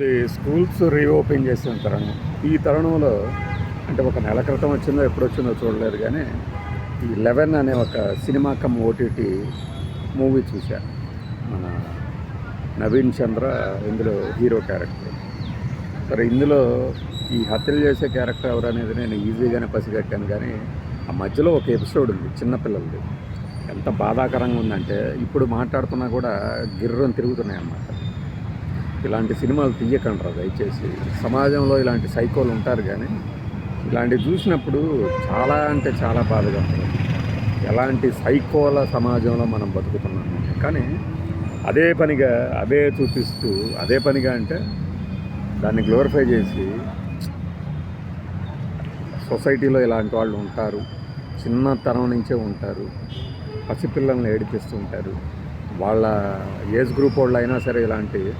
ఇది schools reopen చేసిన తరుణం. ఈ తరుణంలో అంటే ఒక నెల క్రితం వచ్చిందో ఎప్పుడు వచ్చిందో చూడలేదు కానీ ఈ లెవెన్ అనే ఒక సినిమా కమ్ ఓటీటీ మూవీ చూశాను. మన నవీన్ చంద్ర ఇందులో హీరో క్యారెక్టర్. సరే ఇందులో ఈ హత్యలు చేసే క్యారెక్టర్ ఎవరనేది నేను ఈజీగానే పసిగట్టాను కానీ ఆ మధ్యలో ఒక ఎపిసోడ్ ఉంది చిన్నపిల్లలది ఎంత బాధాకరంగా ఉందంటే ఇప్పుడు మాట్లాడుతున్నా కూడా గిర్రం తిరుగుతున్నాయి అన్నమాట ఇలాంటి సినిమాలు తీయకంటారు దయచేసి. సమాజంలో ఇలాంటి సైకోలు ఉంటారు కానీ ఇలాంటివి చూసినప్పుడు చాలా అంటే చాలా బాధగా ఉంటుంది. ఎలాంటి సైకోల సమాజంలో మనం బతుకుతున్నాము కానీ అదే పనిగా అదే చూపిస్తూ అదే పనిగా అంటే దాన్ని గ్లోరిఫై చేసి సొసైటీలో ఇలాంటి వాళ్ళు ఉంటారు. చిన్నతనం నుంచే ఉంటారు. పసిపిల్లల్ని ఏడిపిస్తూ ఉంటారు. వాళ్ళ ఏజ్ గ్రూప్ వాళ్ళు అయినా సరే ఇలాంటి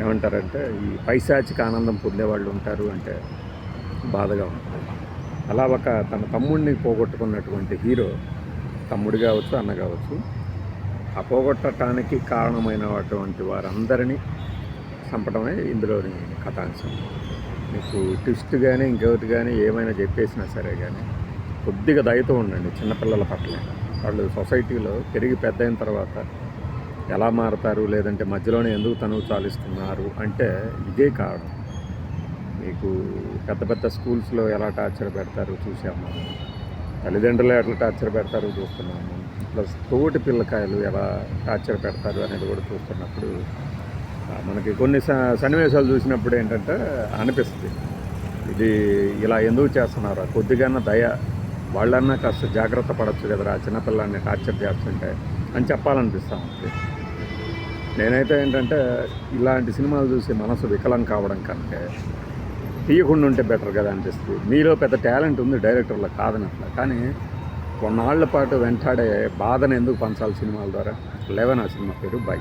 ఏమంటారంటే ఈ పైశాచిక ఆనందం పొందేవాళ్ళు ఉంటారు అంటే బాధగా ఉంటుంది. అలా ఒక తన తమ్ముడిని పోగొట్టుకున్నటువంటి హీరో తమ్ముడు కావచ్చు అన్న కావచ్చు ఆ పోగొట్టడానికి కారణమైనటువంటి వారందరినీ చంపడమే ఇందులోని కథాంశం. మీకు ట్విస్ట్ కానీ ఇంకొకటి కానీ ఏమైనా చెప్పేసినా సరే కానీ కొద్దిగా దయతో ఉండండి చిన్నపిల్లల పట్ల. వాళ్ళు సొసైటీలో పెరిగి పెద్ద అయిన తర్వాత ఎలా మారుతారు? లేదంటే మధ్యలోనే ఎందుకు తనువు చాలిస్తున్నారు? అంటే ఇదే కారణం. మీకు పెద్ద పెద్ద స్కూల్స్లో ఎలా టార్చర్ పెడతారు చూసాము తల్లిదండ్రులు ఎట్లా టార్చర్ పెడతారు చూస్తున్నాము. ప్లస్ తోటి పిల్లకాయలు ఎలా టార్చర్ పెడతారు అనేది కూడా చూస్తున్నప్పుడు మనకి కొన్ని సన్నివేశాలు చూసినప్పుడు ఏంటంటే అనిపిస్తుంది. ఇది ఇలా ఎందుకు చేస్తున్నారు? కొద్దిగా దయ వాళ్ళన్నా కాస్త జాగ్రత్త పడవచ్చు కదరా చిన్నపిల్లాన్ని టార్చర్ చేస్తుంటే అని చెప్పాలనిపిస్తూ ఉంటుంది నేనైతే ఏంటంటే ఇలాంటి సినిమాలు చూసి మనసు వికలం కావడం కంటే తీయకుండా ఉంటే బెటర్ కదా అనిపిస్తుంది. మీలో పెద్ద టాలెంట్ ఉంది డైరెక్టర్లో కాదనట్లా. కానీ కొన్నాళ్ళ పాటు వెంటాడే బాధను ఎందుకు పంచాలి సినిమాల ద్వారా? లెవెన్ ఆ సినిమా పేరు బై.